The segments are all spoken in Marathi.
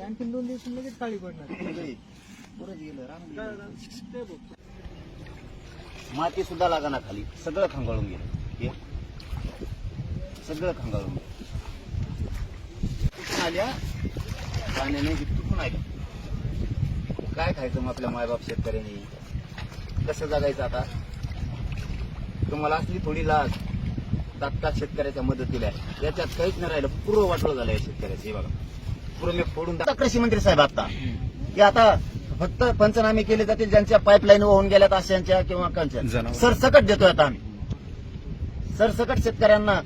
आणखी दोन दिवस लगेच काळी पडणार माती सुद्धा लागा ना खाली. सगळं खांगाळून गेलं सगळं खंगाळून गेलं आल्या पाण्याने कुठून आल्या काय खायचं मग आपल्या मायबाप शेतकऱ्यांनी? कसं जगायचं आता? तुम्हाला असली थोडी लाज. तात्काळ शेतकऱ्याच्या मदतीला आहे. याच्यात काहीच नाही राहिलं. पूर्व वाटलं झालं या शेतकऱ्याचं. हे बघा. पूर्व मी फोडून कृषी मंत्री साहेब आता. की आता फक्त पंचनामे केले जातील. ज्यांच्या पाईपलाईन वाहून गेल्यात अशांच्या किंवा कंच्या. सरसकट देतोय आता आम्ही. सरसकट शेतकऱ्यांना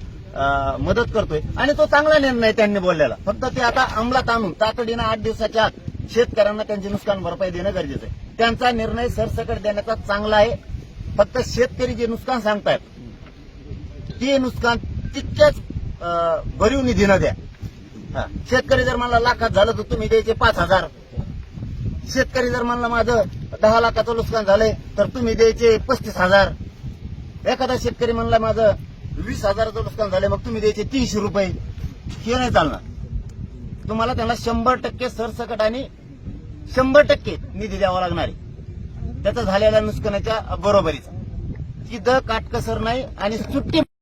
मदत करतोय. आणि तो चांगला निर्णय त्यांनी बोललेला. फक्त ते आता अंमलात आणून तातडीनं आठ दिवसाच्या आत शेतकऱ्यांना त्यांची नुकसान भरपाई देणं गरजेचं आहे. त्यांचा निर्णय सरसकट देण्याचा चांगला आहे. फक्त शेतकरी जे नुकसान सांगतायत ते नुकसान तितक्याच अं, भरीव निधीनं द्या. शेतकरी जर मला लाखात झालं तर तुम्ही द्यायचे पाच हजार. शेतकरी जर म्हणलं माझं दहा लाखाचं नुकसान झालंय तर तुम्ही द्यायचे पस्तीस हजार. एखादा शेतकरी म्हणला माझं वीस हजाराचं नुकसान झालंय मग तुम्ही द्यायचे तीनशे रुपये. हे नाही चालणार. तुम्हाला त्यांना शंभर टक्के सरसकट आणि शंभर टक्के निधी द्यावा लागणार आहे. त्याचा झालेल्या नुकसानाच्या बरोबरीचा. तिथं काटकसर नाही आणि सुट्टी